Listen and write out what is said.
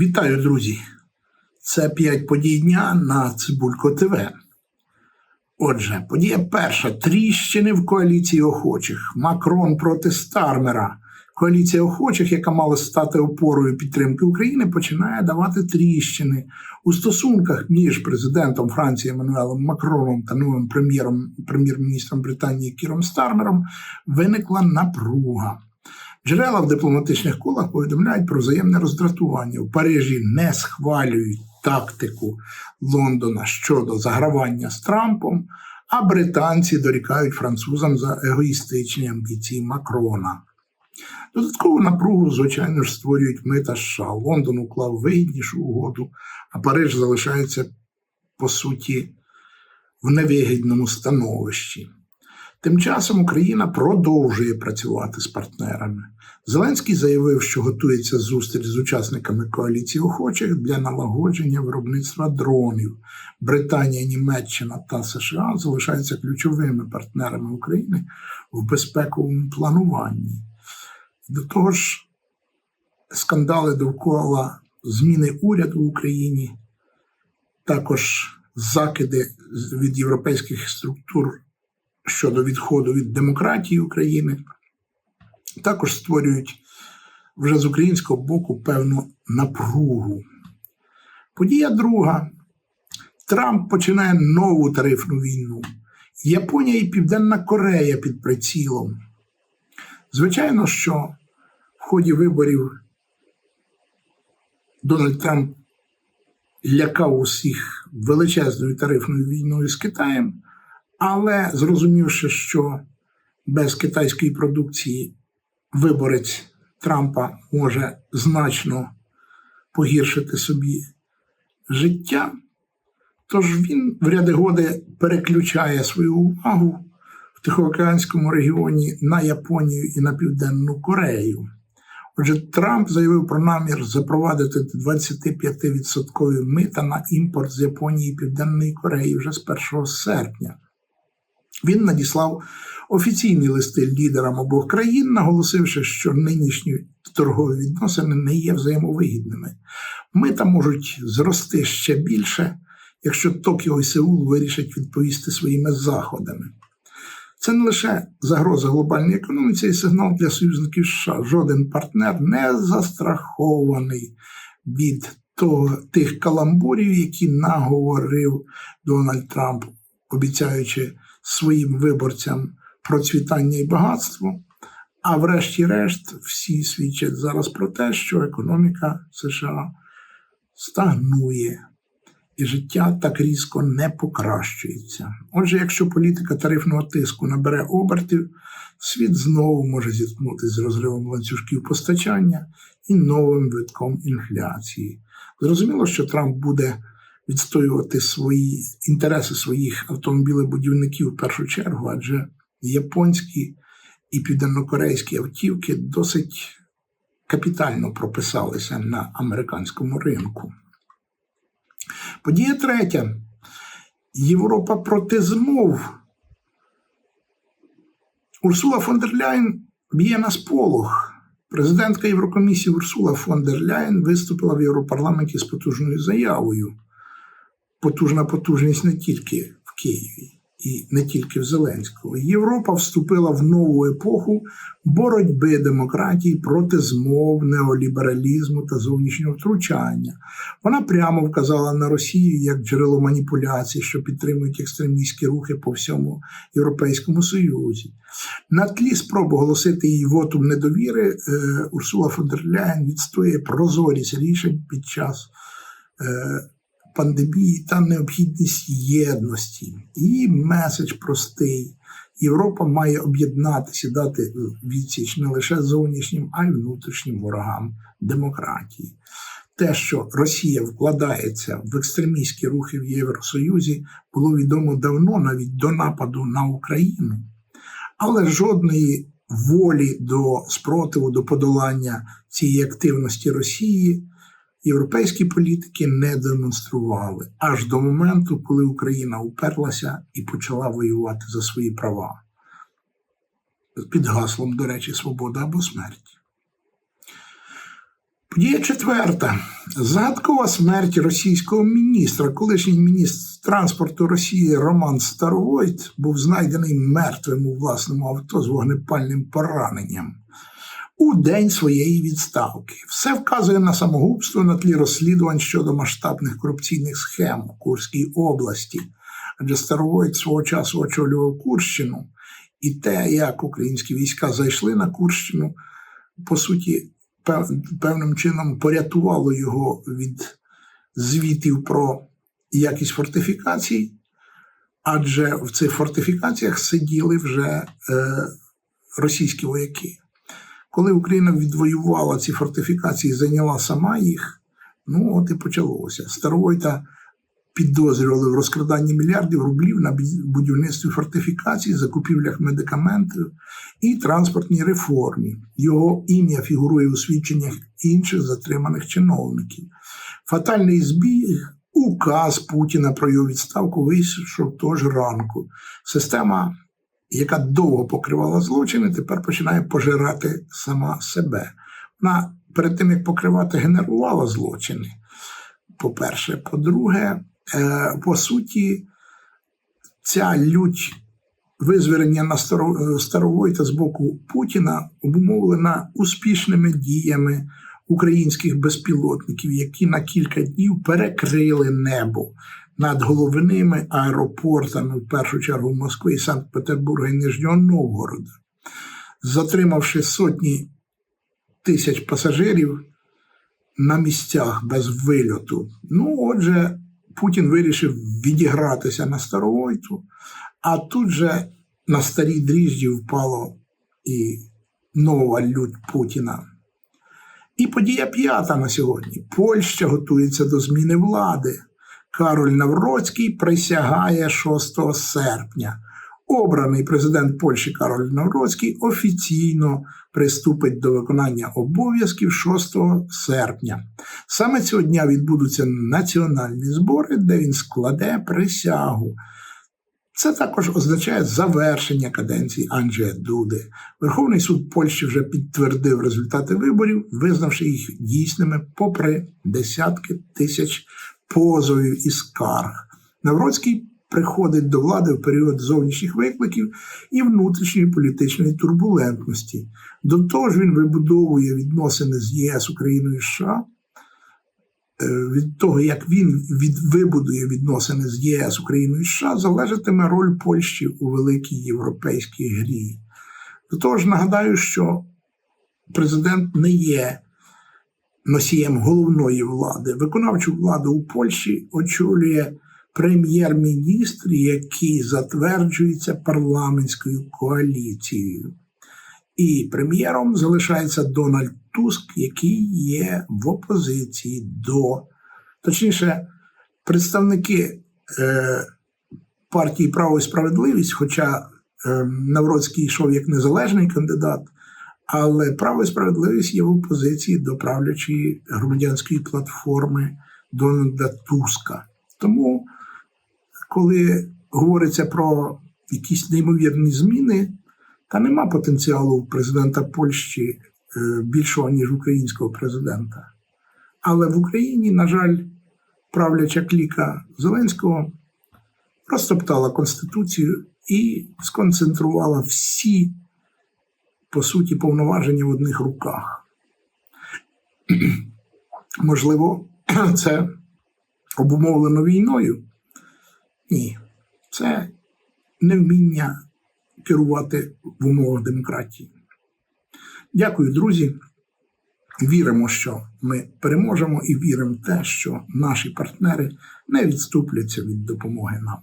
Вітаю, друзі! Це п'ять подій дня на Цибулько ТВ. Отже, подія перша: тріщини в коаліції охочих. Макрон проти Стармера. Коаліція охочих, яка мала стати опорою підтримки України, починає давати тріщини у стосунках між президентом Франції Еммануелом Макроном та новим прем'єром прем'єр-міністром Британії Кіром Стармером. Виникла напруга. Джерела в дипломатичних колах повідомляють про взаємне роздратування. У Парижі не схвалюють тактику Лондона щодо загравання з Трампом, а британці дорікають французам за егоїстичні амбіції Макрона. Додаткову напругу, звичайно ж, створюють мита США. Лондон уклав вигіднішу угоду, а Париж залишається по суті в невигідному становищі. Тим часом Україна продовжує працювати з партнерами. Зеленський заявив, що готується зустріч з учасниками коаліції охочих для налагодження виробництва дронів. Британія, Німеччина та США залишаються ключовими партнерами України в безпековому плануванні. До того ж, скандали довкола зміни уряду в Україні, також закиди від європейських структур щодо відходу від демократії України, також створюють вже з українського боку певну напругу. Подія друга. Трамп починає нову тарифну війну. Японія і Південна Корея під прицілом. Звичайно, що в ході виборів Дональд Трамп лякав усіх величезною тарифною війною з Китаєм, але зрозумівши, що без китайської продукції виборець Трампа може значно погіршити собі життя, тож він в ряди годи переключає свою увагу Тихоокеанському регіоні на Японію і на Південну Корею. Отже, Трамп заявив про намір запровадити 25% мита на імпорт з Японії і Південної Кореї вже з 1 серпня. Він надіслав офіційні листи лідерам обох країн, наголосивши, що нинішні торгові відносини не є взаємовигідними. Мита можуть зрости ще більше, якщо Токіо і Сеул вирішать відповісти своїми заходами. Це не лише загроза глобальній економіці, і сигнал для союзників США. Жоден партнер не застрахований від того, тих каламбурів, які наговорив Дональд Трамп, обіцяючи своїм виборцям процвітання і багатство. А врешті-решт, всі свідчать зараз про те, що економіка США стагнує і життя так різко не покращується. Отже, якщо політика тарифного тиску набере обертів, світ знову може зіткнутися з розривом ланцюжків постачання і новим витком інфляції. Зрозуміло, що Трамп буде відстоювати свої інтереси своїх автомобілебудівників в першу чергу, адже японські і південнокорейські автівки досить капітально прописалися на американському ринку. Подія третя. Європа проти змов. Урсула фон дер Ляйн б'є на сполох. Президентка Єврокомісії Урсула фон дер Ляйн виступила в Європарламенті з потужною заявою. Потужна потужність не тільки в Києві і не тільки в Зеленського. Європа вступила в нову епоху боротьби демократії проти змов, неолібералізму та зовнішнього втручання. Вона прямо вказала на Росію як джерело маніпуляцій, що підтримують екстремістські рухи по всьому Європейському Союзі. На тлі спроб оголосити її вотум недовіри е, Урсула фон дер Ляєн відстоює прозорість рішень під час. Пандемії та необхідність єдності. Її меседж простий. Європа має об'єднатися, дати відсіч не лише зовнішнім, а й внутрішнім ворогам демократії. Те, що Росія вкладається в екстремістські рухи в Євросоюзі, було відомо давно, навіть до нападу на Україну, але жодної волі до спротиву, до подолання цієї активності Росії європейські політики не демонстрували аж до моменту, коли Україна уперлася і почала воювати за свої права. Під гаслом, до речі, свобода або смерть. Подія четверта. Загадкова смерть російського міністра. Колишній міністр транспорту Росії Роман Старовойт був знайдений мертвим у власному авто з вогнепальним пораненням у день своєї відставки. Все вказує на самогубство на тлі розслідувань щодо масштабних корупційних схем у Курській області. Адже Старовойт свого часу очолював Курщину, і те, як українські війська зайшли на Курщину, по суті, певним чином порятувало його від звітів про якість фортифікацій, адже в цих фортифікаціях сиділи вже е, російські вояки. Коли Україна відвоювала ці фортифікації, зайняла сама їх, ну от і почалося. Старовойта підозрювали в розкраданні мільярдів рублів на будівництві фортифікацій, закупівлях медикаментів і транспортній реформі. Його ім'я фігурує у свідченнях інших затриманих чиновників. Фатальний збіг. Указ Путіна про його відставку вийшов того ранку. Система, яка довго покривала злочини, тепер починає пожирати сама себе. Вона перед тим як покривати, генерувала злочини. По-перше, по-друге, Е, по суті, ця лють визверення на Старовойта з боку Путіна обумовлена успішними діями українських безпілотників, які на кілька днів перекрили небо над головними аеропортами, в першу чергу Москви, Санкт-Петербурга і Нижнього Новгорода, затримавши сотні тисяч пасажирів на місцях без вильоту. Ну, отже, Путін вирішив відігратися на Старовойту, а тут же на старій дріжджі впало і нова лють Путіна. І подія п'ята на сьогодні. Польща готується до зміни влади. Кароль Навроцький присягає 6 серпня. Обраний президент Польщі Кароль Навроцький офіційно приступить до виконання обов'язків 6 серпня. Саме цього дня відбудуться національні збори, де він складе присягу. Це також означає завершення каденції Анджея Дуди. Верховний суд Польщі вже підтвердив результати виборів, визнавши їх дійсними попри десятки тисяч позовів і скарг. Навроцький приходить до влади в період зовнішніх викликів і внутрішньої політичної турбулентності. До того ж, він вибудовує відносини з ЄС Україною і США. Е, від того, як він від, вибудує відносини з ЄС Україною і США, залежатиме роль Польщі у великій європейській грі. До того ж, нагадаю, що президент не є носієм головної влади. Виконавчу владу у Польщі очолює прем'єр-міністр, який затверджується парламентською коаліцією. І прем'єром залишається Дональд Туск, який є в опозиції до, точніше, представники е, партії Право і справедливість, хоча е, Навроцький йшов як незалежний кандидат, але право і справедливість є в опозиції до правлячої громадянської платформи Дональда Туска. Тому коли говориться про якісь неймовірні зміни, та нема потенціалу президента Польщі е, більшого, ніж українського президента. Але в Україні, на жаль, правляча кліка Зеленського розтоптала Конституцію і сконцентрувала всі, по суті, повноваження в одних руках. Можливо, це обумовлено війною. Ні, це невміння керувати в умовах демократії. Дякую, друзі. Віримо, що ми переможемо, і віримо в те, що наші партнери не відступляться від допомоги нам.